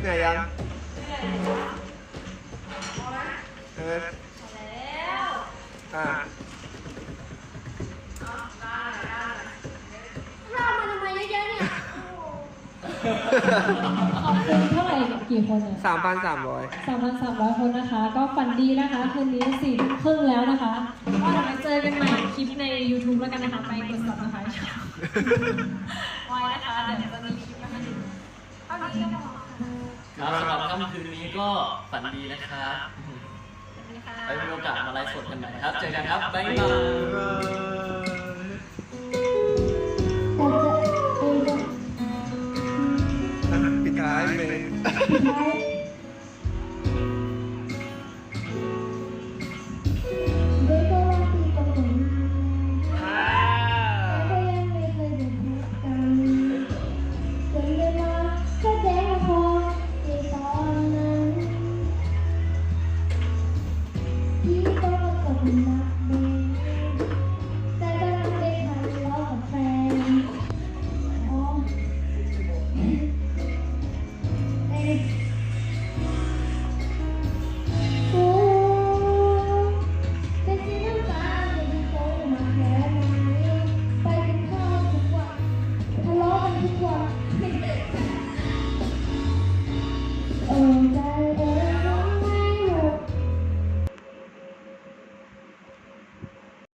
เหนื่อยยังเอออะเรามาทำไมเยอะๆเนี่ยขอบคุณเท่าไหร่กี่คนเนี่ยสามพันสามร้อยสามพันสามร้อยคนนะคะ ก็ฝันดีนะคะคืนนี้สี่ทุ่มครึ่งแล้วนะคะ ก็เดี๋ยวไปเจอกันใหม่คลิปใน YouTube แล้วกันนะคะ ไปกด subscribe ช่องไว้นะคะเดี๋ยว ครับสำหรับค่ำคืนนี้ก็ฝันดีนะครับไปมีโอกาสมาไลฟ์สดกันใหม่ครับ เจอกันครับบ๊ายบายปิดท้ายเป็นด้วย